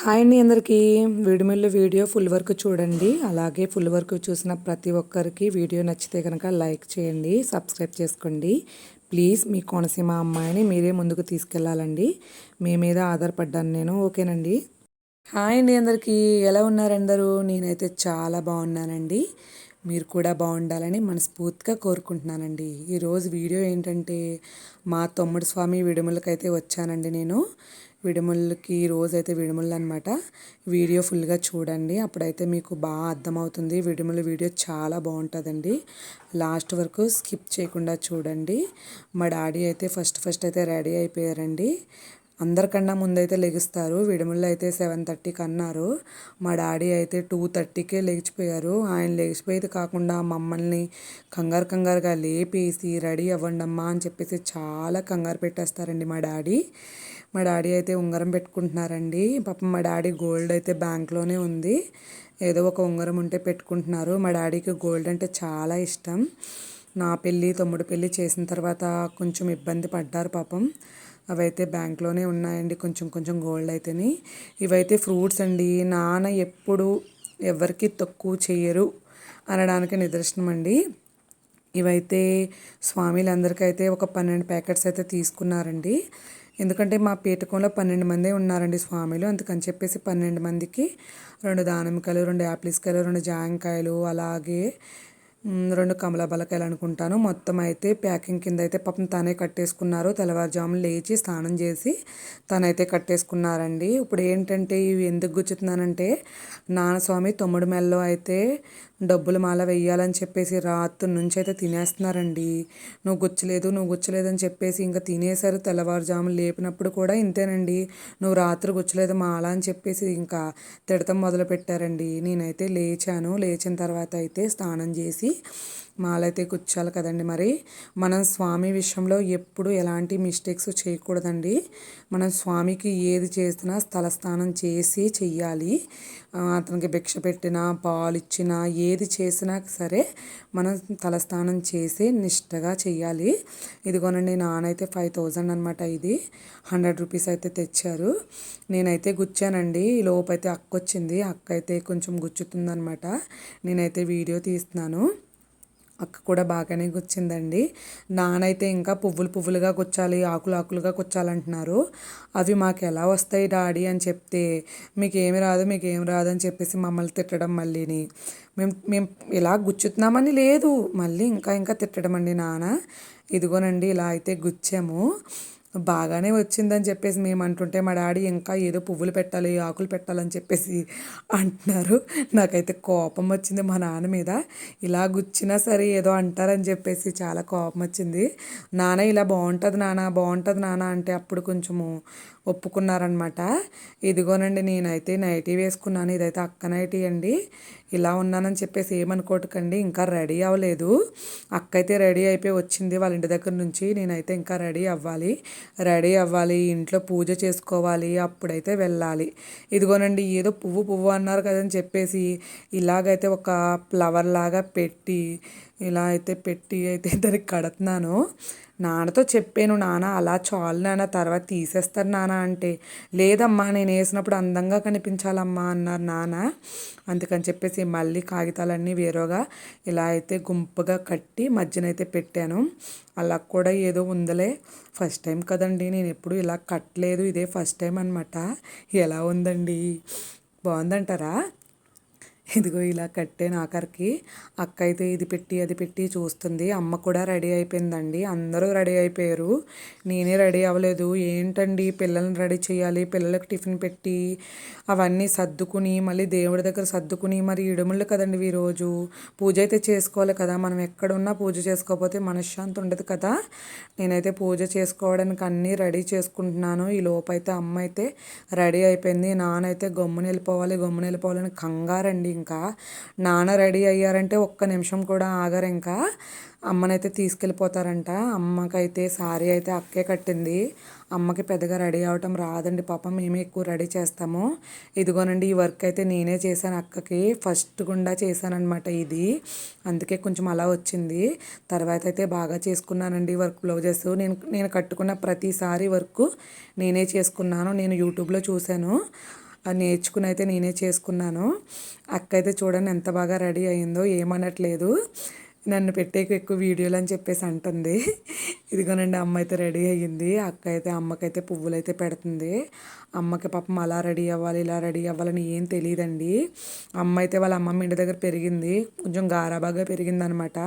Hi అండి అందరికీ. విడిమిల్లు video full work చూడండి. అలాగే ఫుల్ వర్క్ చూసిన ప్రతి ఒక్కరికి వీడియో నచ్చితే కనుక లైక్ చేయండి సబ్స్క్రైబ్ చేసుకోండి. ప్లీజ్ మీ కోనసీమ అమ్మాయిని మీరే ముందుకు తీసుకెళ్ళాలండి మీ మీద ఆధారపడ్డాను నేను. ఓకేనండి? హాయ్ అండి అందరికీ. ఎలా ఉన్నారందరూ నేనైతే చాలా బాగున్నానండి. మీరు కూడా బాగుండాలని మనస్ఫూర్తిగా కోరుకుంటున్నానండి. ఈరోజు వీడియో ఏంటంటే మా తమ్ముడు స్వామి విడుములకైతే వచ్చానండి నేను. విడుములకి రోజైతే విడుములు అనమాట వీడియో ఫుల్గా చూడండి. అప్పుడైతే మీకు బాగా అర్థమవుతుంది. విడుముల వీడియో చాలా బాగుంటుందండి. లాస్ట్ వరకు స్కిప్ చేయకుండా చూడండి. మా డాడీ అయితే ఫస్ట్ ఫస్ట్ అయితే రెడీ అయిపోయారండి. అందరికన్నా ముందైతే లెగుస్తారు. విడుముల్లో అయితే సెవెన్ థర్టీకి అన్నారు మా డాడీ అయితే టూ థర్టీకే లేచిపోయారు. ఆయన లేచిపోయేది కాకుండా మమ్మల్ని కంగారు కంగారుగా లేపేసి రెడీ అవ్వండమ్మా అని చెప్పేసి చాలా కంగారు పెట్టేస్తారండి మా డాడీ. మా డాడీ అయితే ఉంగరం పెట్టుకుంటున్నారండి. పాపం మా డాడీ గోల్డ్ అయితే బ్యాంక్లోనే ఉంది. ఏదో ఒక ఉంగరం ఉంటే పెట్టుకుంటున్నారు. మా డాడీకి గోల్డ్ అంటే చాలా ఇష్టం. నా పెళ్ళి తమ్ముడు పెళ్ళి చేసిన తర్వాత కొంచెం ఇబ్బంది పడ్డారు పాపం. అవైతే బ్యాంక్లోనే ఉన్నాయండి కొంచెం కొంచెం గోల్డ్ అయితేని. ఇవైతే ఫ్రూట్స్ అండి. నాన్న ఎప్పుడు ఎవరికి తక్కువ చేయరు అనడానికి నిదర్శనం అండి. ఇవైతే స్వామిలందరికైతే ఒక పన్నెండు ప్యాకెట్స్ అయితే తీసుకున్నారండి. ఎందుకంటే మా పీఠకంలో పన్నెండు మందే ఉన్నారండి స్వామిలు. అందుకని చెప్పేసి పన్నెండు మందికి రెండు దానిమ్మకాయలు రెండు యాప్లిస్కాయలు రెండు జాంకాయలు అలాగే రెండు కమల బలకాయలు అనుకుంటాను. మొత్తం అయితే ప్యాకింగ్ కింద అయితే పాపం తనే కట్టేసుకున్నారు. తెల్లవారుజామున లేచి స్నానం చేసి తనైతే కట్టేసుకున్నారండి. ఇప్పుడు ఏంటంటే ఇవి ఎందుకు గుచ్చుతున్నానంటే నాన్నస్వామి తొమ్మిడి మెల్లో అయితే డబ్బులు మాల వెయ్యాలని చెప్పేసి రాత్రి నుంచి అయితే తినేస్తున్నారండి. నువ్వు గుచ్చలేదు నువ్వు గుచ్చలేదు అని చెప్పేసి ఇంకా తినేసారు తెల్లవారుజాము లేపినప్పుడు కూడా ఇంతేనండి. నువ్వు రాత్రి గుచ్చలేదు మాల అని చెప్పేసి ఇంకా తిడతం మొదలు పెట్టారండి నేనైతే లేచాను. లేచిన తర్వాత అయితే స్నానం చేసి మాలైతే గుచ్చాలి కదండి మరి. మనం స్వామి విషయంలో ఎప్పుడు ఎలాంటి మిస్టేక్స్ చేయకూడదండి. మనం స్వామికి ఏది చేసినా స్థలస్నానం చేసి చెయ్యాలి. అతనికి భిక్ష పెట్టినా పాలు ఇచ్చినా ఏది చేసినా సరే మనం తలస్నానం చేసి నిష్టగా చెయ్యాలి. ఇదిగోనండి నానైతే ఫైవ్ థౌజండ్ అనమాట ఇది. హండ్రెడ్ రూపీస్ అయితే తెచ్చారు. నేనైతే గుచ్చానండి. లోపైతే అక్క వచ్చింది అక్క అయితే కొంచెం గుచ్చుతుందనమాట నేనైతే వీడియో తీస్తున్నాను. అక్క కూడా బాగానే గుచ్చిందండి. నానైతే ఇంకా పువ్వులు పువ్వులుగా గుచ్చాలి ఆకులు ఆకులుగా గుచ్చాలంటున్నారు. అవి మాకు ఎలా వస్తాయి డాడీ అని చెప్తే మీకేమి రాదు మీకు ఏమి రాదు అని చెప్పేసి మమ్మల్ని తిట్టడం మళ్ళీని. మేము మేము ఇలా గుచ్చుతున్నామని లేదు. మళ్ళీ ఇంకా ఇంకా తిట్టడం అండి నాన్న. ఇదిగోనండి ఇలా అయితే గుచ్చాము. బాగానే వచ్చిందని చెప్పేసి మేము అంటుంటే మా డాడీ ఇంకా ఏదో పువ్వులు పెట్టాలి ఆకులు పెట్టాలని చెప్పేసి అంటున్నారు. నాకైతే కోపం వచ్చింది మా నాన్న మీద. ఇలా గుచ్చినా సరే ఏదో అంటారని చెప్పేసి చాలా కోపం వచ్చింది. నాన్న ఇలా బాగుంటుంది నాన్న బాగుంటుంది నాన్న అంటే అప్పుడు కొంచెము ఒప్పుకున్నారనమాట ఇదిగోనండి నేనైతే నైటీ వేసుకున్నాను ఇదైతే అక్క నైటీ అండి. ఇలా ఉన్నానని చెప్పేసి ఏమనుకోటకండి ఇంకా రెడీ అవ్వలేదు. అక్క అయితే రెడీ అయిపోయి వచ్చింది వాళ్ళ ఇంటి దగ్గర నుంచి. నేనైతే ఇంకా రెడీ అవ్వాలి. రెడీ అవ్వాలి. ఇంట్లో పూజ చేసుకోవాలి. అప్పుడైతే వెళ్ళాలి. ఇదిగోనండి ఏదో పువ్వు పువ్వు అన్నారు కదని చెప్పేసి ఇలాగైతే ఒక ఫ్లవర్ లాగా పెట్టి ఇలా అయితే పెట్టి అయితే దానికి కడుతున్నాను. నాన్నతో చెప్పాను నాన్న అలా చాలు నాన్న తర్వాత తీసేస్తారు నాన్న అంటే. లేదమ్మా నేను వేసినప్పుడు అందంగా కనిపించాలమ్మా అన్నారు నాన్న అందుకని చెప్పేసి మళ్ళీ కాగితాలన్నీ వేరేగా ఇలా అయితే గుంపుగా కట్టి మధ్యనైతే పెట్టాను. అలా కూడా ఏదో ఉందలే. ఫస్ట్ టైం కదండి నేను ఎప్పుడు ఇలా కట్టలేదు. ఇదే ఫస్ట్ టైం అనమాట ఎలా ఉందండి? బాగుందంటారా? ఇదిగో ఇలా కట్టాను ఆఖరికి అక్క అయితే ఇది పెట్టి అది పెట్టి చూస్తుంది. అమ్మ కూడా రెడీ అయిపోయిందండి. అందరూ రెడీ అయిపోయారు. నేనే రెడీ అవ్వలేదు. ఏంటండి? పిల్లల్ని రెడీ చేయాలి. పిల్లలకు టిఫిన్ పెట్టి అవన్నీ సర్దుకుని మళ్ళీ దేవుడి దగ్గర సర్దుకుని మరి ఇడుముళ్ళు కదండి ఈరోజు పూజ అయితే చేసుకోవాలి కదా. మనం ఎక్కడున్నా పూజ చేసుకోకపోతే మనశ్శాంతి ఉండదు కదా. నేనైతే పూజ చేసుకోవడానికి అన్నీ రెడీ చేసుకుంటున్నాను. ఈ లోపైతే అమ్మ అయితే రెడీ అయిపోయింది. నానైతే గమ్మున వెళ్ళిపోవాలి. గమ్మున వెళ్ళిపోవాలని కంగారండి. ఇంకా నాన్న రెడీ అయ్యారంటే ఒక్క నిమిషం కూడా ఆగరు ఇంకా. అమ్మనైతే తీసుకెళ్ళిపోతారంట. అమ్మకైతే సారీ అయితే అక్కే కట్టింది. అమ్మకి పెద్దగా రెడీ అవటం రాదండి. పాపం మేమే ఎక్కువ రెడీ చేస్తాము. ఇదిగోనండి ఈ వర్క్ అయితే నేనే చేశాను అక్కకి. ఫస్ట్ గుండా చేశానమాట ఇది. అందుకే కొంచెం అలా వచ్చింది. తర్వాత అయితే బాగా చేసుకున్నానండి వర్క్ బ్లౌజెస్. నేను నేను కట్టుకున్న ప్రతిసారి వర్క్ నేనే చేసుకున్నాను. నేను యూట్యూబ్లో చూశాను. అది నేర్చుకుని అయితే నేనే చేసుకున్నాను. అక్క అయితే చూడండి ఎంత బాగా రెడీ అయిందో ఏమనట్లేదు. నన్ను పెట్టేకి ఎక్కువ వీడియోలు అని చెప్పేసి అంటుంది. ఇదిగోనండి అమ్మ అయితే రెడీ అయ్యింది. అక్క అయితే అమ్మకైతే పువ్వులు అయితే పెడుతుంది. అమ్మకి పాపం అలా రెడీ అవ్వాలి ఇలా రెడీ అవ్వాలని ఏం తెలియదండి అమ్మ అయితే వాళ్ళ అమ్మమ్మ ఇంటి దగ్గర పెరిగింది. కొంచెం గారాబాగా పెరిగిందనమాట.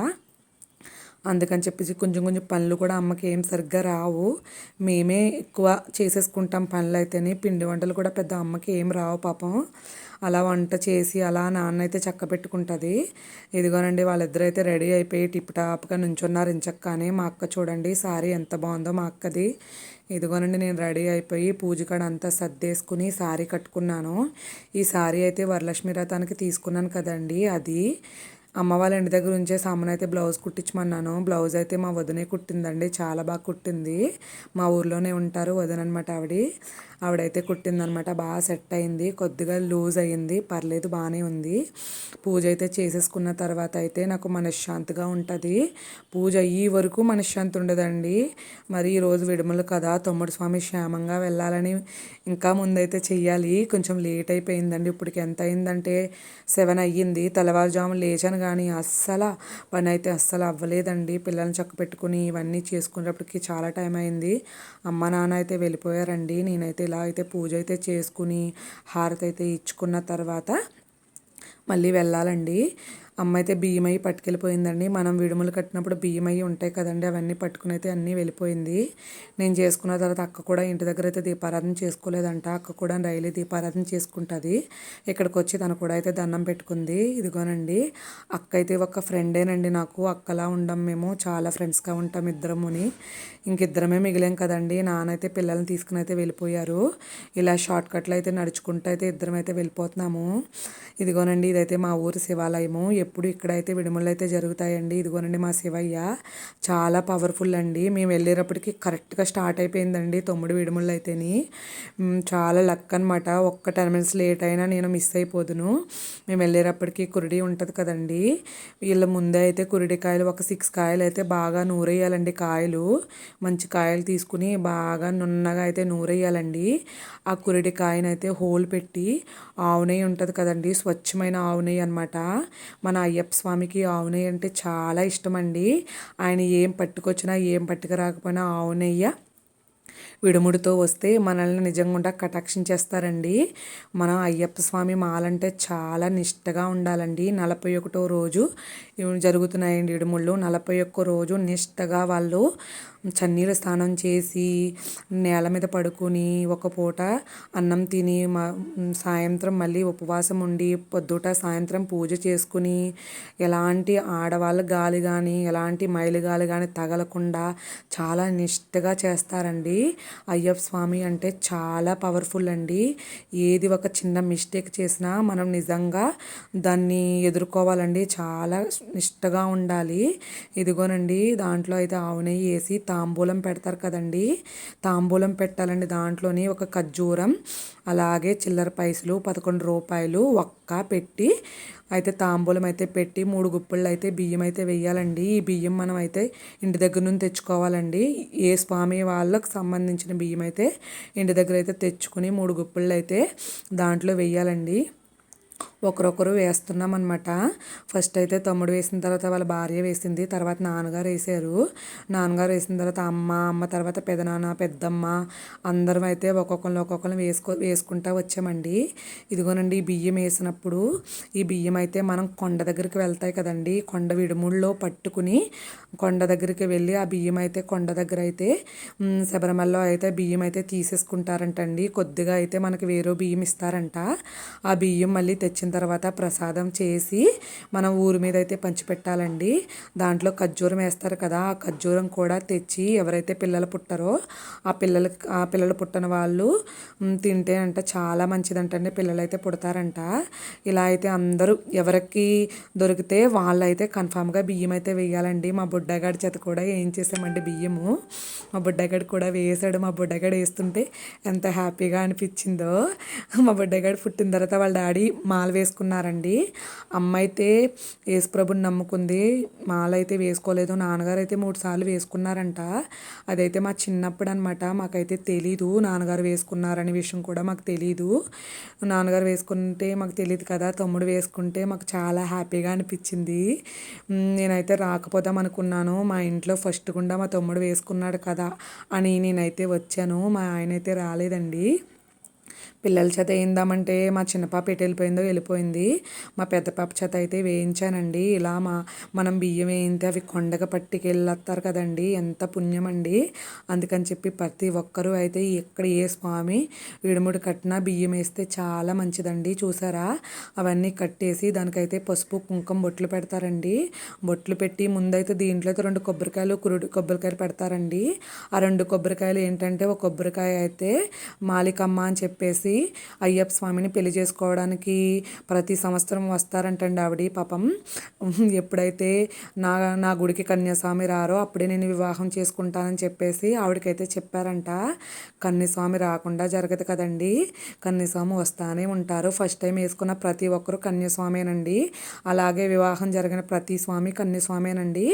అందుకని చెప్పేసి కొంచెం కొంచెం పనులు కూడా అమ్మకి ఏం సరిగ్గా రావు. మేమే ఎక్కువ చేసేసుకుంటాం పనులు అయితేనే పిండి వంటలు కూడా పెద్ద అమ్మకి ఏం రావు పాపం. అలా వంట చేసి అలా నాన్న అయితే చక్క పెట్టుకుంటుంది. ఇదిగోనండి వాళ్ళిద్దరూ అయితే రెడీ అయిపోయి టిప్టాప్గా నుంచున్నారు. ఇంచక్కనే మా అక్క చూడండి సారీ ఎంత బాగుందో మా అక్కది. ఇదిగోనండి నేను రెడీ అయిపోయి పూజ కాడ అంతా సర్దేసుకుని సారీ కట్టుకున్నాను. ఈ సారీ అయితే వరలక్ష్మి రథానికి తీసుకున్నాను కదండి అది. అమ్మ వాళ్ళ ఇంటి దగ్గర ఉంచే సామాన్ అయితే బ్లౌజ్ కుట్టించమన్నాను. బ్లౌజ్ అయితే మా వదినే కుట్టిందండి. చాలా బాగా కుట్టింది. మా ఊర్లోనే ఉంటారు వదిన అనమాట ఆవిడ. ఆవిడైతే కుట్టిందనమాట. బాగా సెట్ అయింది. కొద్దిగా లూజ్ అయ్యింది. పర్లేదు బాగానే ఉంది. పూజ అయితే చేసేసుకున్న తర్వాత అయితే నాకు మనశ్శాంతిగా ఉంటుంది. పూజ అయ్యే వరకు మనశ్శాంతి ఉండదండి. మరి ఈరోజు విడుమలు కదా తమ్ముడు స్వామి క్షేమంగా వెళ్ళాలని ఇంకా ముందైతే చెయ్యాలి. కొంచెం లేట్ అయిపోయిందండి. ఇప్పటికి ఎంత అయిందంటే సెవెన్ అయ్యింది. తెల్లవారుజాము లేచాను కానీ అస్సలు పని అయితే అస్సలు అవ్వలేదండి. పిల్లల్ని చక్క పెట్టుకుని ఇవన్నీ చేసుకునేటప్పటికి చాలా టైం అయింది. అమ్మ నాన్న అయితే వెళ్ళిపోయారండి. నేనైతే ఇలా అయితే పూజ అయితే చేసుకుని హారతి అయితే ఇచ్చుకున్న తర్వాత మళ్ళీ వెళ్ళాలండి. అమ్మ అయితే బియ్యం అయ్యి పట్టుకెళ్ళిపోయిందండి. మనం విడుములు కట్టినప్పుడు బియ్యం అయ్యి ఉంటాయి కదండి. అవన్నీ పట్టుకుని అయితే అన్నీ వెళ్ళిపోయింది. నేను చేసుకున్న తర్వాత అక్క కూడా ఇంటి దగ్గర అయితే దీపారాధన చేసుకోలేదంట. అక్క కూడా డైలీ దీపారాధన చేసుకుంటుంది. ఇక్కడికి వచ్చి తను కూడా అయితే దండం పెట్టుకుంది. ఇదిగోనండి అక్క అయితే ఒక ఫ్రెండేనండి నాకు. అక్కలా ఉండం మేము. చాలా ఫ్రెండ్స్గా ఉంటాం ఇద్దరముని. ఇంకిద్దరమే మిగిలాం కదండి. నానైతే పిల్లల్ని తీసుకుని అయితే వెళ్ళిపోయారు. ఇలా షార్ట్ కట్లు అయితే నడుచుకుంటూ అయితే ఇద్దరం అయితే వెళ్ళిపోతున్నాము. ఇదిగోనండి ఇదైతే మా ఊరు శివాలయము. ఎప్పుడు ఇక్కడైతే విడుమలు అయితే జరుగుతాయండి. ఇదిగోనండి మా శివయ్య. చాలా పవర్ఫుల్ అండి. మేము వెళ్ళేటప్పటికి కరెక్ట్గా స్టార్ట్ అయిపోయిందండి తొమ్మిది విడుమలు అయితేని చాలా లక్ అనమాట ఒక్క టెన్ మినిట్స్ లేట్ అయినా నేను మిస్ అయిపోదును. మేము వెళ్ళేటప్పటికి కురిడి ఉంటుంది కదండి. వీళ్ళ ముందే అయితే కురిడి కాయలు ఒక సిక్స్ కాయలు అయితే బాగా నూరేయాలండి కాయలు. మంచి కాయలు తీసుకుని బాగా నున్నగా అయితే నూరేయాలండి. ఆ కురిడి కాయనైతే హోల్ పెట్టి ఆవునెయ్యి ఉంటుంది కదండి. స్వచ్ఛమైన ఆవునెయ్యి అనమాట మన మన అయ్యప్ప స్వామికి ఆవు నెయ్యి అంటే చాలా ఇష్టం అండి ఆయన ఏం పట్టుకొచ్చినా ఏం పట్టుకురాకపోయినా ఆవునయ్య ఆవు నెయ్యి విడుముడితో వస్తే మనల్ని నిజంగా కటాక్షించేస్తారండి. మనం అయ్యప్ప స్వామి మాలంటే చాలా నిష్టగా ఉండాలండి. నలభై ఒకటో రోజు జరుగుతున్నాయండి ఇడుముళ్ళు నలభై ఒక్క రోజు నిష్టగా వాళ్ళు చన్నీళ్ళ స్నానం చేసి నేల మీద పడుకొని ఒక పూట అన్నం తిని సాయంత్రం మళ్ళీ ఉపవాసం ఉండి పొద్దుట సాయంత్రం పూజ చేసుకుని ఎలాంటి ఆడవాళ్ళ గాలి కానీ ఎలాంటి మైలు గాలి కానీ తగలకుండా చాలా నిష్టగా చేస్తారండి. అయ్యప్ప స్వామి అంటే చాలా పవర్ఫుల్ అండి. ఏది ఒక చిన్న మిస్టేక్ చేసినా మనం నిజంగా దాన్ని ఎదుర్కోవాలండి. చాలా నిష్టగా ఉండాలి. ఇదిగోనండి దాంట్లో అయితే ఆవు నెయ్యి వేసి తాంబూలం పెడతారు కదండి. తాంబూలం పెట్టాలండి దాంట్లోని ఒక ఖర్జూరం అలాగే చిల్లర పైసలు పదకొండు రూపాయలు ఒక్క పెట్టి అయితే తాంబూలం అయితే పెట్టి మూడు గుప్పళ్ళు అయితే బియ్యం అయితే వెయ్యాలండి. ఈ బియ్యం మనం అయితే ఇంటి దగ్గర నుంచి తెచ్చుకోవాలండి. ఏ స్వామి వాళ్ళకు సంబంధించిన బియ్యం అయితే ఇంటి దగ్గర అయితే తెచ్చుకుని మూడు గుప్పళ్ళు అయితే దాంట్లో వెయ్యాలండి. ఒకరొకరు వేస్తున్నాం అనమాట ఫస్ట్ అయితే తమ్ముడు వేసిన తర్వాత వాళ్ళ భార్య వేసింది తర్వాత నాన్నగారు వేసారు. నాన్నగారు వేసిన తర్వాత అమ్మ అమ్మ తర్వాత పెదనాన్న పెద్దమ్మ అందరం అయితే ఒక్కొక్కరిని ఒక్కొక్కరిని వేసుకో వేసుకుంటా వచ్చామండి. ఇదిగోనండి ఈ బియ్యం వేసినప్పుడు ఈ బియ్యం అయితే మనం కొండ దగ్గరికి వెళ్తాయి కదండి కొండ విడుముల్లో పట్టుకుని కొండ దగ్గరికి వెళ్ళి ఆ బియ్యం అయితే కొండ దగ్గర అయితే శబరిమలలో అయితే బియ్యం అయితే తీసేసుకుంటారంటండి. కొద్దిగా అయితే మనకి వేరే బియ్యం ఇస్తారంట. ఆ బియ్యం మళ్ళీ తెచ్చిన తర్వాత ప్రసాదం చేసి మనం ఊరి మీద అయితే పంచిపెట్టాలండి. దాంట్లో ఖర్జూరం వేస్తారు కదా ఆ ఖర్జూరం కూడా తెచ్చి ఎవరైతే పిల్లలు పుట్టారో ఆ పిల్లలకి ఆ పిల్లలు పుట్టిన వాళ్ళు తింటే అంట చాలా మంచిదంటండి. పిల్లలు అయితే పుడతారంట. ఇలా అయితే అందరూ ఎవరికి దొరికితే వాళ్ళైతే కన్ఫామ్గా బియ్యం అయితే వేయాలండి. మా బుడ్డగాడి చేత కూడా ఏం చేసామండి బియ్యము? మా బుడ్డగాడు కూడా వేసాడు. మా బుడ్డగాడు వేస్తుంటే ఎంత హ్యాపీగా అనిపించిందో. మా బుడ్డగాడు పుట్టిన తర్వాత వాళ్ళ డాడీ మా మాల వేసుకున్నారండి. అమ్మ అయితే యేసుప్రభుని నమ్ముకుంది. మాల అయితే వేసుకోలేదు. నాన్నగారు అయితే మూడు సార్లు వేసుకున్నారంట. అదైతే మా చిన్నప్పుడు అనమాట మాకైతే తెలీదు నాన్నగారు వేసుకున్నారనే విషయం కూడా మాకు తెలీదు. నాన్నగారు వేసుకుంటే మాకు తెలియదు కదా తమ్ముడు వేసుకుంటే మాకు చాలా హ్యాపీగా అనిపించింది. నేనైతే రాకపోదాం అనుకున్నాను. మా ఇంట్లో ఫస్ట్ గుండా మా తమ్ముడు వేసుకున్నాడు కదా అని నేనైతే వచ్చాను. మా ఆయన అయితే రాలేదండి. పిల్లల చేత వేయిందామంటే మా చిన్న పాప ఎటు వెళ్ళిపోయిందో వెళ్ళిపోయింది. మా పెద్ద పాప చేత అయితే వేయించానండి. ఇలా మా మనం బియ్యం వేయితే అవి కొండగా పట్టుకెళ్ళొస్తారు కదండి. ఎంత పుణ్యం అండి అందుకని చెప్పి ప్రతి ఒక్కరూ అయితే ఇక్కడ ఏ స్వామి విడుముడు కట్టిన బియ్యం వేస్తే చాలా మంచిదండి. చూసారా? అవన్నీ కట్టేసి దానికైతే పసుపు కుంకుమ బొట్లు పెడతారండి. బొట్లు పెట్టి ముందైతే దీంట్లో అయితే రెండు కొబ్బరికాయలు కురుడు కొబ్బరికాయలు పెడతారండి. ఆ రెండు కొబ్బరికాయలు ఏంటంటే ఒక కొబ్బరికాయ అయితే మాలికమ్మ అని చెప్పేసి అయ్యప్ప స్వామిని పెళ్ళి చేసుకోవడానికి ప్రతి సంవత్సరం వస్తారంటండి ఆవిడ పాపం. ఎప్పుడైతే నా నా గుడికి కన్యాస్వామి రారో అప్పుడే నేను వివాహం చేసుకుంటానని చెప్పేసి ఆవిడకైతే చెప్పారంట. కన్యస్వామి రాకుండా జరగదు కదండి. కన్యస్వామి వస్తానే ఉంటారు. ఫస్ట్ టైం వేసుకున్న ప్రతి ఒక్కరు కన్యాస్వామేనండి. అలాగే వివాహం జరిగిన ప్రతి స్వామి కన్యాస్వామేనండి.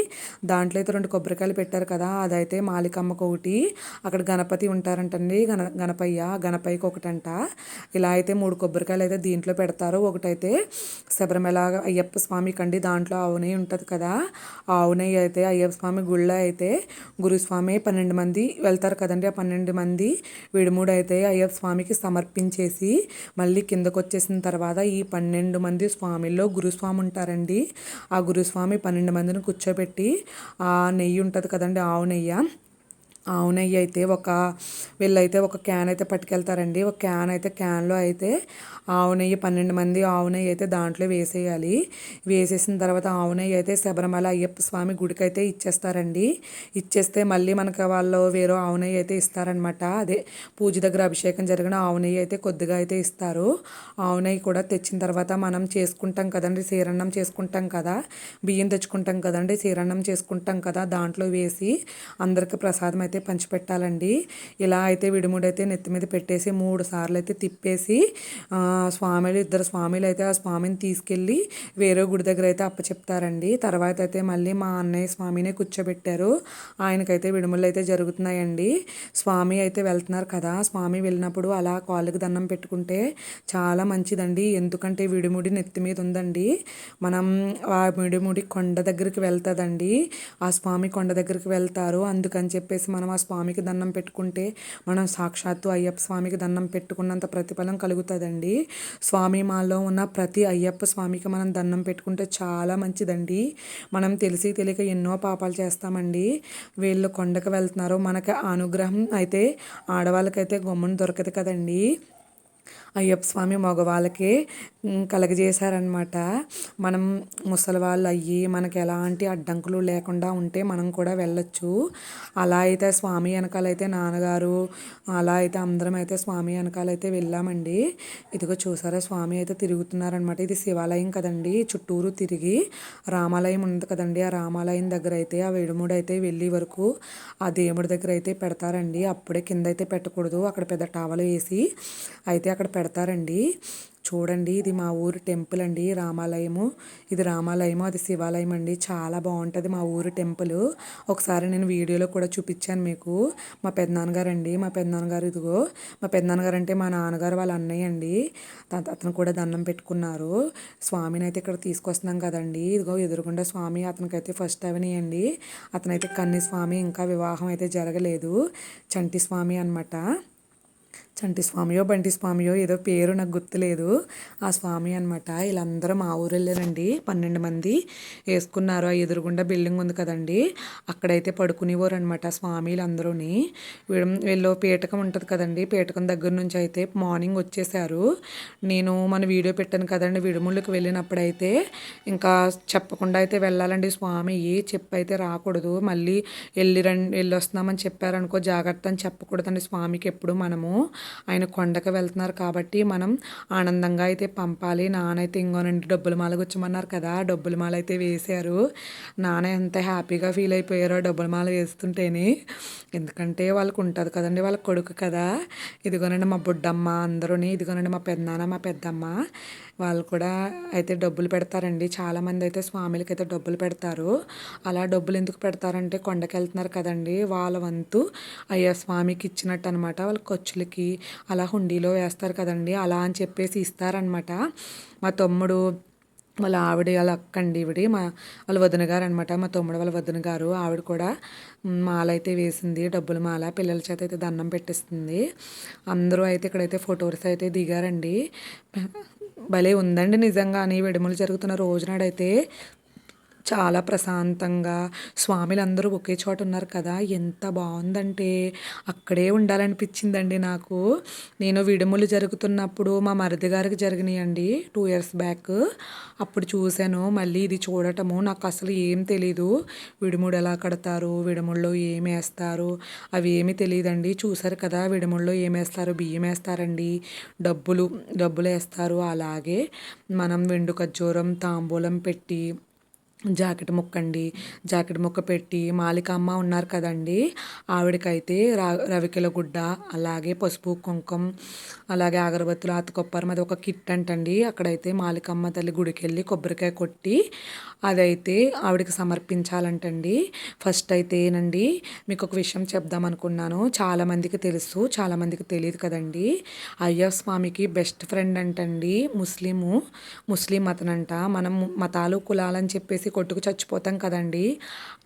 దాంట్లో అయితే రెండు కొబ్బరికాయలు పెట్టారు కదా అదైతే మాలికమ్మకు ఒకటి. అక్కడ గణపతి ఉంటారంటండి గణ గణపయ్య గణపయ్యకి ఒకటంట. ఇలా అయితే మూడు కొబ్బరికాయలు అయితే దీంట్లో పెడతారు. ఒకటైతే శబరిమల అయ్యప్ప స్వామి కండి దాంట్లో ఆవు నెయ్యి ఉంటుంది కదా ఆవు నెయ్యి అయితే అయ్యప్ప స్వామి గుళ్ళో అయితే గురుస్వామి పన్నెండు మంది వెళ్తారు కదండి. ఆ పన్నెండు మంది విడిమూడు అయితే అయ్యప్ప స్వామికి సమర్పించేసి మళ్ళీ కిందకు వచ్చేసిన తర్వాత ఈ పన్నెండు మంది స్వామిల్లో గురుస్వామి ఉంటారండి. ఆ గురుస్వామి పన్నెండు మందిని కూర్చోబెట్టి ఆ నెయ్యి ఉంటుంది కదండి ఆవు నెయ్యి. ఆవు నెయ్యి అయితే ఒక వీళ్ళైతే ఒక క్యాన్ అయితే పట్టుకెళ్తారండి. ఒక క్యాన్ అయితే క్యాన్లో అయితే ఆవు నెయ్యి పన్నెండు మంది ఆవు నెయ్యి అయితే దాంట్లో వేసేయాలి. వేసేసిన తర్వాత ఆవు నెయ్యి అయితే శబరిమల అయ్యప్ప స్వామి గుడికి అయితే ఇచ్చేస్తారండి. ఇచ్చేస్తే మళ్ళీ మనకు వాళ్ళు వేరే ఆవు నెయ్యి అయితే ఇస్తారనమాట అదే పూజ దగ్గర అభిషేకం జరిగిన ఆవు నెయ్యి అయితే కొద్దిగా అయితే ఇస్తారు. ఆవు నెయ్యి కూడా తెచ్చిన తర్వాత మనం చేసుకుంటాం కదండి సీరన్నం చేసుకుంటాం కదా బియ్యం తెచ్చుకుంటాం కదండి సీరన్నం చేసుకుంటాం కదా దాంట్లో వేసి అందరికి ప్రసాదం అయితే పంచిపెట్టాలండి. ఇలా అయితే విడిముడైతే నెత్తి మీద పెట్టేసి మూడు సార్లు అయితే తిప్పేసి స్వామిలు ఇద్దరు స్వామిలు అయితే ఆ స్వామిని తీసుకెళ్ళి వేరే గుడి దగ్గర అయితే అప్పచెప్తారండి. తర్వాత అయితే మళ్ళీ మా అన్నయ్య స్వామినే కూర్చోబెట్టారు. ఆయనకైతే విడుములు అయితే జరుగుతున్నాయండి. స్వామి అయితే వెళ్తున్నారు కదా స్వామి వెళ్ళినప్పుడు అలా కాళ్ళకి దండం పెట్టుకుంటే చాలా మంచిదండి. ఎందుకంటే విడిముడి నెత్తి మీద ఉందండి. మనం ఆ విడిముడి కొండ దగ్గరికి వెళ్తుందండి. ఆ స్వామి కొండ దగ్గరికి వెళ్తారు. అందుకని చెప్పేసి మనం ఆ స్వామికి దండం పెట్టుకుంటే మనం సాక్షాత్తు అయ్యప్ప స్వామికి దండం పెట్టుకున్నంత ప్రతిఫలం కలుగుతుందండి. స్వామి మాలో ఉన్న ప్రతి అయ్యప్ప స్వామికి మనం దండం పెట్టుకుంటే చాలా మంచిదండి. మనం తెలిసి తెలియక ఎన్నో పాపాలు చేస్తామండి. వీళ్ళు కొండకు వెళ్తున్నారు. మనకి అనుగ్రహం అయితే ఆడవాళ్ళకైతే గమ్మున దొరకదు కదండి. అయ్యప్ప స్వామి మగవాళ్ళకి కలగజేశారనమాట మనం ముసలి వాళ్ళు అయ్యి మనకి ఎలాంటి అడ్డంకులు లేకుండా ఉంటే మనం కూడా వెళ్ళొచ్చు. అలా అయితే స్వామి వెనకాలైతే నాన్నగారు అలా అయితే అందరం అయితే స్వామి వెనకాలైతే వెళ్ళామండి. ఇదిగో చూసారా స్వామి అయితే తిరుగుతున్నారనమాట ఇది శివాలయం కదండి చుట్టూరు తిరిగి రామాలయం ఉంది కదండి. ఆ రామాలయం దగ్గర అయితే ఆ వేడుముడు అయితే వెళ్ళి వరకు ఆ దేవుడి దగ్గర అయితే పెడతారండి. అప్పుడే కింద అయితే పెట్టకూడదు అక్కడ పెద్ద టవల్ వేసి అయితే అక్కడ పెడతారండి. చూడండి ఇది మా ఊరు టెంపుల్ అండి రామాలయము. ఇది రామాలయము అది శివాలయం అండి. చాలా బాగుంటుంది మా ఊరు టెంపుల్. ఒకసారి నేను వీడియోలో కూడా చూపించాను మీకు. మా పెద్దనాన్నగారు అండి మా పెద్దనాన్నగారు ఇదిగో. మా పెద్దనాన్నగారు అంటే మా నాన్నగారు వాళ్ళ అన్నయ్య అండి. అతను కూడా దండం పెట్టుకున్నారు. స్వామిని అయితే ఇక్కడ తీసుకొస్తున్నాం కదండి. ఇదిగో ఎదురుగుండా స్వామి అతనికైతే ఫస్ట్ అవనియండి అతనైతే కన్ని స్వామి ఇంకా వివాహం అయితే జరగలేదు. చంటి స్వామి అనమాట చంటి స్వామియో బంటి స్వామియో ఏదో పేరు నాకు గుర్తులేదు. ఆ స్వామి అనమాట వీళ్ళందరూ మా ఊరు వెళ్ళారండి పన్నెండు మంది వేసుకున్నారు. ఆ ఎదురుగుండా బిల్డింగ్ ఉంది కదండి. అక్కడైతే పడుకునేవారు అనమాట స్వామిలందరూని. వీళ్ళు పీటకం ఉంటుంది కదండి. పీటకం దగ్గర నుంచి అయితే మార్నింగ్ వచ్చేసారు. నేను మన వీడియో పెట్టాను కదండి. విడుముళ్ళకి వెళ్ళినప్పుడు అయితే ఇంకా చెప్పకుండా అయితే వెళ్ళాలండి స్వామి. ఏ చెప్పైతే రాకూడదు. మళ్ళీ వెళ్ళి రండి వెళ్ళి వస్తున్నామని చెప్పారనుకో జాగ్రత్త అని చెప్పకూడదండి స్వామికి ఎప్పుడు మనము. ఆయన కొండకు వెళ్తున్నారు కాబట్టి మనం ఆనందంగా అయితే పంపాలి. నాన్న అయితే ఇంకోనండి డబ్బుల మాల గుచ్చమన్నారు కదా డబ్బుల మాల అయితే వేశారు. నాన్న ఎంత హ్యాపీగా ఫీల్ అయిపోయారో డబ్బుల మాల వేస్తుంటేనే. ఎందుకంటే వాళ్ళకు ఉంటుంది కదండి వాళ్ళ కొడుకు కదా. ఇదిగోనండి మా బుడ్డమ్మ అందరూని ఇదిగోనండి మా పెద్దనాన్న మా పెద్దమ్మ. వాళ్ళు కూడా అయితే డబ్బులు పెడతారండి. చాలామంది అయితే స్వామిలకి అయితే డబ్బులు పెడతారు. అలా డబ్బులు ఎందుకు పెడతారంటే కొండకి వెళ్తున్నారు కదండి. వాళ్ళ వంతు అయ్యా స్వామికి ఇచ్చినట్టు అనమాట వాళ్ళ ఖర్చులకి అలా హుండీలో వేస్తారు కదండి అలా అని చెప్పేసి ఇస్తారనమాట మా తమ్ముడు వాళ్ళ ఆవిడ వాళ్ళ అక్కండి ఈవిడి మా వాళ్ళ వదిన గారు అనమాట మా తమ్ముడు వాళ్ళ వదిన గారు ఆవిడ కూడా మాల అయితే వేసింది డబ్బుల మాల పిల్లల చేత అయితే దండం పెట్టిస్తుంది అందరూ అయితే ఇక్కడైతే ఫొటోస్ అయితే దిగారండి. భలే ఉందండి నిజంగానే విడుమలు జరుగుతున్న రోజునాడైతే. చాలా ప్రశాంతంగా స్వామిలందరూ ఒకే చోట ఉన్నారు కదా. ఎంత బాగుందంటే అక్కడే ఉండాలనిపించిందండి నాకు. నేను విడుములు జరుగుతున్నప్పుడు మా మరిది గారికి జరిగినాయండి టూ ఇయర్స్ బ్యాక్. అప్పుడు చూశాను మళ్ళీ ఇది చూడటము నాకు అసలు ఏం తెలీదు. విడుముడు ఎలా కడతారు విడుముల్లో ఏం వేస్తారు? అవి ఏమీ తెలియదండి చూసారు కదా విడుముల్లో ఏం వేస్తారు బియ్యం వేస్తారండి. డబ్బులు డబ్బులు వేస్తారు. అలాగే మనం వెండు ఖర్జూరం తాంబూలం పెట్టి జాకెట్ ముక్క అండి జాకెట్ ముక్క పెట్టి మాలికమ్మ ఉన్నారు కదండి. ఆవిడకైతే రా రవికెల గుడ్డ అలాగే పసుపు కుంకుమ అలాగే అగరబత్తులు ఆతకొప్పారం అది ఒక కిట్ అంటండి. అక్కడైతే మాలికమ్మ తల్లి గుడికి వెళ్ళి కొబ్బరికాయ కొట్టి అదైతే ఆవిడకి సమర్పించాలంటండి. ఫస్ట్ అయితేనండి మీకు ఒక విషయం చెప్దాం అనుకున్నాను. చాలామందికి తెలుసు చాలామందికి తెలియదు కదండి. అయ్యప్ప స్వామికి బెస్ట్ ఫ్రెండ్ అంటండి ముస్లిము ముస్లిం మతనంట. మనం మతాలు కులాలని చెప్పేసి కొట్టుకు చచ్చిపోతాం కదండి.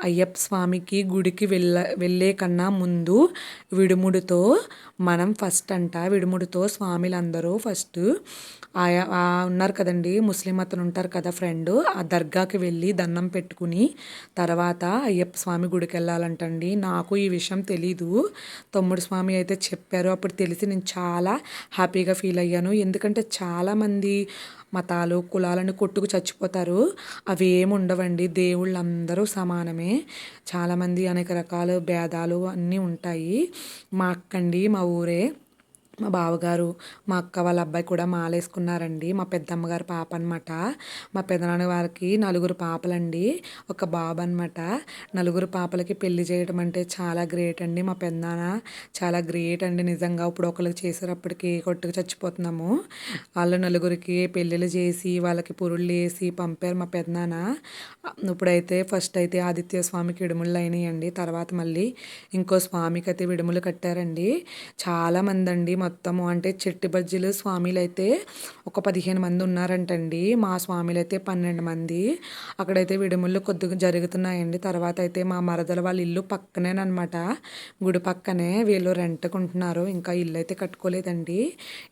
అయ్యప్ప స్వామికి గుడికి వెళ్ళ వెళ్ళే కన్నా ముందు విడుముడితో మనం ఫస్ట్ అంట విడుముడితో స్వామిలందరూ ఫస్ట్ ఆయా ఉన్నారు కదండి ముస్లిం అతను ఉంటారు కదా ఫ్రెండ్ ఆ దర్గాకి వెళ్ళి దండం పెట్టుకుని తర్వాత అయ్యప్ప స్వామి గుడికి వెళ్ళాలంటండి. నాకు ఈ విషయం తెలీదు. తమ్ముడు స్వామి అయితే చెప్పారు. అప్పుడు తెలిసి నేను చాలా హ్యాపీగా ఫీల్ అయ్యాను. ఎందుకంటే చాలామంది మతాలు కులాలను కొట్టుకు చచ్చిపోతారు. అవి ఏముండవు ఉండవండి. దేవుళ్ళు అందరూ సమానమే. చాలామంది అనేక రకాల భేదాలు అన్నీ ఉంటాయి. మా అక్కండి మా ఊరే. మా బావగారు మా అక్క వాళ్ళ అబ్బాయి కూడా మాలేసుకున్నారండి. మా పెద్దమ్మగారు పాప అనమాట మా పెదనాన్న వారికి నలుగురు పాపలండి. ఒక బాబు అనమాట నలుగురు పాపలకి పెళ్ళి చేయడం అంటే చాలా గ్రేట్ అండి. మా పెద్దనాన్న చాలా గ్రేట్ అండి. నిజంగా ఇప్పుడు ఒకరికి చేసేటప్పటికి కొట్టుకు చచ్చిపోతున్నాము. వాళ్ళు నలుగురికి పెళ్ళిళ్ళు చేసి వాళ్ళకి పురుళ్ళు వేసి పంపారు మా పెద్దనాన్న ఇప్పుడైతే ఫస్ట్ అయితే ఆదిత్య స్వామికి విడుముళ్ళు అయినాయండి. తర్వాత మళ్ళీ ఇంకో స్వామికి అయితే విడుములు కట్టారండి చాలామంది అండి మొత్తము అంటే చెట్టి బజ్జీలు స్వామిలు అయితే ఒక పదిహేను మంది ఉన్నారంటండి. మా స్వామిలు అయితే పన్నెండు మంది. అక్కడైతే విడుముళ్ళు కొద్దిగా జరుగుతున్నాయండి. తర్వాత అయితే మా మరదల వాళ్ళ ఇల్లు పక్కనేనమాట గుడి పక్కనే వీళ్ళు రెంట్కుంటున్నారు ఇంకా ఇల్లు అయితే కట్టుకోలేదండి.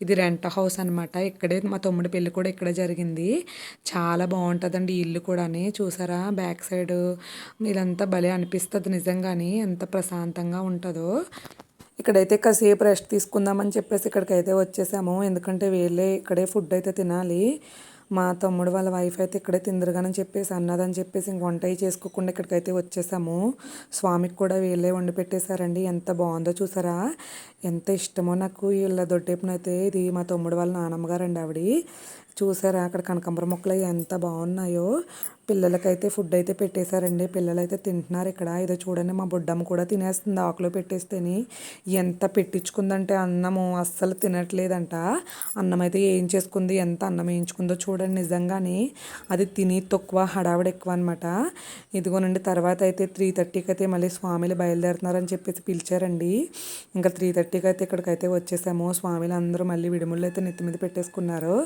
ఇది రెంట్ హౌస్ అనమాట ఇక్కడే మా తమ్ముడి పెళ్ళి కూడా ఇక్కడే జరిగింది. చాలా బాగుంటుందండి ఇల్లు కూడా చూసారా? బ్యాక్ సైడ్ ఇదంతా భలే అనిపిస్తుంది నిజంగాని. ఎంత ప్రశాంతంగా ఉంటుందో. ఇక్కడైతే కాసేపు రెస్ట్ తీసుకుందామని చెప్పేసి ఇక్కడికైతే వచ్చేసాము. ఎందుకంటే వీళ్ళే ఇక్కడే ఫుడ్ అయితే తినాలి. మా తమ్ముడు వాళ్ళ వైఫ్ అయితే ఇక్కడే తిందరుగానని చెప్పేసి అన్నదని చెప్పేసి ఇంక వంట చేసుకోకుండా ఇక్కడికైతే వచ్చేసాము. స్వామికి కూడా వీళ్ళే వండి పెట్టేశారండి. ఎంత బాగుందో చూసారా? ఎంత ఇష్టమో నాకు వీళ్ళ దొడ్డేపునైతే ఇది మా తమ్ముడు వాళ్ళ నానమ్మగారండి ఆవిడ. చూసారా అక్కడ కనకంబర మొక్కలు ఎంత బాగున్నాయో. పిల్లలకైతే ఫుడ్ అయితే పెట్టేశారండి. పిల్లలు అయితే తింటున్నారు ఇక్కడ. ఇదో చూడండి మా బుడ్డమ్మ కూడా తినేస్తుంది ఆకులో పెట్టేస్తేని. ఎంత పెట్టించుకుందంటే అన్నము. అస్సలు తినట్లేదంట. అన్నం అయితే ఏం చేసుకుంది ఎంత అన్నం వేయించుకుందో చూడండి నిజంగానే. అది తిని తక్కువ హడావిడి ఎక్కువ అనమాట ఇదిగోనండి తర్వాత అయితే త్రీ థర్టీకి అయితే మళ్ళీ స్వామిలు బయలుదేరుతున్నారని చెప్పేసి పిలిచారండి. ఇంకా త్రీ థర్టీకి అయితే ఇక్కడికైతే వచ్చేసాము. స్వామిలు అందరూ మళ్ళీ విడుముళ్ళు అయితే నెత్తి మీద పెట్టేసుకున్నారు.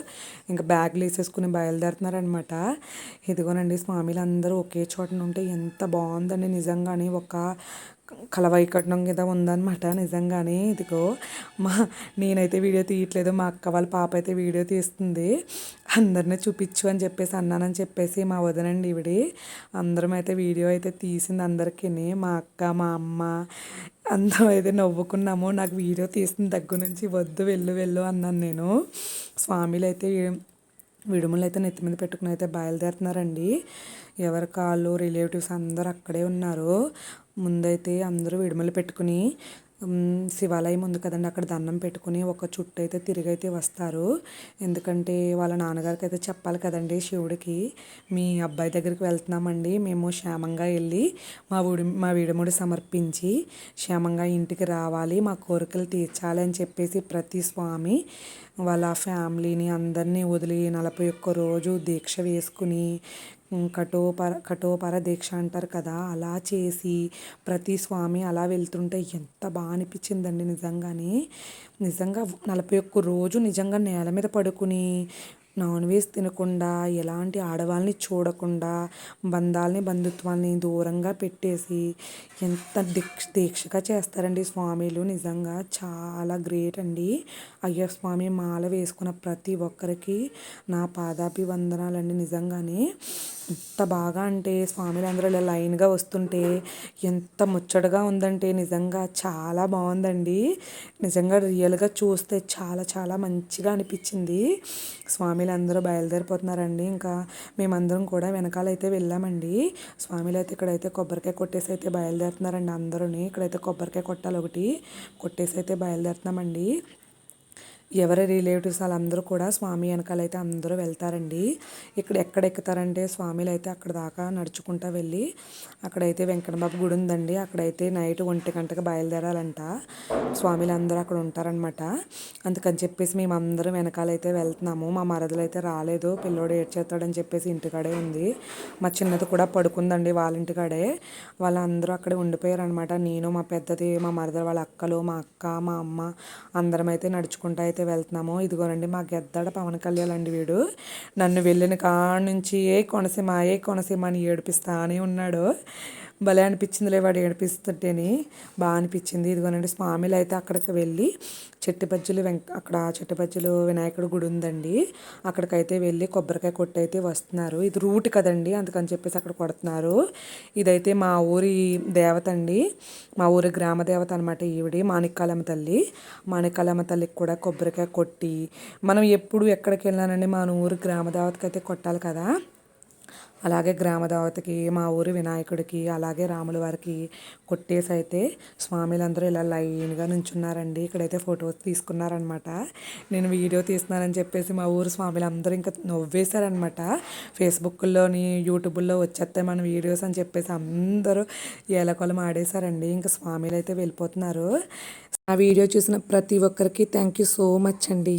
ఇంకా బ్యాగ్లు వేసేసుకుని బయలుదేరుతున్నారనమాట ఇదిగోనండి స్వామిలు అందరూ ఒకే చోట ఉంటే ఎంత బాగుందండి. నిజంగానే ఒక కలవైకట్నం కింద ఉందన్నమాట. నిజంగానే ఇదిగో మా నేనైతే వీడియో తీయట్లేదు మా అక్క వాళ్ళ పాప అయితే వీడియో తీస్తుంది. అందరినీ చూపించు అని చెప్పేసి అన్నానని చెప్పేసి మా వదనండి ఇవిడి అందరం అయితే వీడియో అయితే తీసింది అందరికీ. మా అక్క మా అమ్మ అందరం అయితే నవ్వుకున్నాము. నాకు వీడియో తీసిన దగ్గర నుంచి వద్దు వెళ్ళు వెళ్ళు అన్నాను నేను. స్వామిలు అయితే విడుములు అయితే నెత్తి మీద పెట్టుకుని అయితే బయలుదేరుతున్నారండి. ఎవరి కాళ్ళు రిలేటివ్స్ అందరు అక్కడే ఉన్నారు. ముందైతే అందరూ విడుమలు పెట్టుకుని శివాలయం ఉంది కదండి. అక్కడ దండం పెట్టుకుని ఒక చుట్టూ అయితే తిరిగైతే వస్తారు. ఎందుకంటే వాళ్ళ నాన్నగారికి అయితే చెప్పాలి కదండి శివుడికి మీ అబ్బాయి దగ్గరికి వెళ్తున్నామండి. మేము క్షేమంగా వెళ్ళి మా ఉడి మా వీడముడి సమర్పించి క్షేమంగా ఇంటికి రావాలి. మా కోరికలు తీర్చాలి అని చెప్పేసి ప్రతి స్వామి వాళ్ళ ఫ్యామిలీని అందరినీ వదిలి నలభై ఒక్క రోజు దీక్ష వేసుకుని కఠోపర కఠోపర దీక్ష అంటారు కదా అలా చేసి ప్రతి స్వామి అలా వెళ్తుంటే ఎంత బాగా అనిపించిందండి నిజంగానే. నిజంగా నలభై ఒక్క రోజు నిజంగా నేల మీద పడుకుని నాన్ వెజ్ తినకుండా ఎలాంటి ఆడవాళ్ళని చూడకుండా బంధాలని బంధుత్వాల్ని దూరంగా పెట్టేసి ఎంత దీక్ష దీక్షగా చేస్తారండి స్వామిలు. నిజంగా చాలా గ్రేట్ అండి. అయ్యప్ప స్వామి మాల వేసుకున్న ప్రతి ఒక్కరికి నా పాదాభివందనాలండి నిజంగానే. ఎంత బాగా అంటే స్వామిలు అందరూ ఇలా లైన్గా వస్తుంటే ఎంత ముచ్చటగా ఉందంటే నిజంగా చాలా బాగుందండి. నిజంగా రియల్గా చూస్తే చాలా చాలా మంచిగా అనిపించింది. స్వామి స్వామిలు అందరూ బయలుదేరిపోతున్నారండి. ఇంకా మేమందరం కూడా వెనకాలైతే వెళ్ళామండి. స్వామిలు అయితే ఇక్కడైతే కొబ్బరికాయ కొట్టేసి అయితే బయలుదేరుతున్నారండి అందరూని. ఇక్కడైతే కొబ్బరికాయ కొట్టాలి ఒకటి. కొట్టేసి అయితే బయలుదేరుతున్నామండి. ఎవరి రిలేటివ్స్ వాళ్ళందరూ కూడా స్వామి వెనకాలైతే అందరూ వెళ్తారండి. ఇక్కడ ఎక్కడ ఎక్కుతారంటే స్వామిలు అయితే అక్కడ దాకా నడుచుకుంటా వెళ్ళి అక్కడైతే వెంకటబాబు గుడి ఉందండి. అక్కడైతే నైట్ ఒంటి గంటకు బయలుదేరాలంట. స్వామిలు అందరూ అక్కడ ఉంటారనమాట అందుకని చెప్పేసి మేము వెనకాలైతే వెళ్తున్నాము. మా మరదలు అయితే రాలేదు. పిల్లోడు ఏడ్చేస్తాడని చెప్పేసి ఇంటికాడే ఉంది. మా చిన్నది కూడా పడుకుందండి వాళ్ళ ఇంటికాడే. వాళ్ళందరూ అక్కడే ఉండిపోయారు అనమాట నేను మా పెద్దది మా మరదలు వాళ్ళ అక్కలు మా అక్క మా అమ్మ అందరం అయితే నడుచుకుంటూ అయితే వెళ్తున్నాము. ఇదిగోనండి మా గెద్దాడ పవన్ కళ్యాణ్ అండి వీడు. నన్ను వెళ్ళిన కాడ నుంచి ఏ కొనసీమ ఏ కొనసీమ అని ఏడిపిస్తానే ఉన్నాడు. భలే అనిపించిందిలే వాడు ఏడిపిస్తుంటేని. బాగా అనిపించింది. ఇదిగోనండి స్వామిలు అయితే అక్కడికి వెళ్ళి చెట్టుబజ్జులు వెంక అక్కడ చెట్టుబజ్జులు వినాయకుడు గుడి ఉందండి. అక్కడికైతే వెళ్ళి కొబ్బరికాయ కొట్టు అయితే వస్తున్నారు. ఇది రూట్ కదండి అందుకని చెప్పేసి అక్కడ కొడుతున్నారు. ఇదైతే మా ఊరి దేవత అండి. మా ఊరి గ్రామ దేవత అనమాట ఈవిడి మాణిక్కాలమ్మ తల్లి. మాణిక్కాలమ్మ తల్లికి కూడా కొబ్బరికాయ కొట్టి మనం ఎప్పుడు ఎక్కడికి వెళ్ళానండి మన ఊరి గ్రామ దేవతకి అయితే కొట్టాలి కదా. అలాగే గ్రామ దేవతకి మా ఊరి వినాయకుడికి అలాగే రాముల వారికి కొట్టేసి అయితే స్వామిలందరూ ఇలా లైన్గా నుంచున్నారండి. ఇక్కడైతే ఫొటోస్ తీసుకున్నారనమాట నేను వీడియో తీస్తున్నానని చెప్పేసి మా ఊరు స్వామిలు అందరూ ఇంకా నవ్వేశారనమాట ఫేస్బుక్లోని యూట్యూబ్లో వచ్చేస్తాయి మన వీడియోస్ అని చెప్పేసి అందరూ ఏలకొలం ఆడేశారండి. ఇంకా స్వామిలు అయితే వెళ్ళిపోతున్నారు. ఆ వీడియో చూసిన ప్రతి ఒక్కరికి థ్యాంక్ యూ సో మచ్ అండి.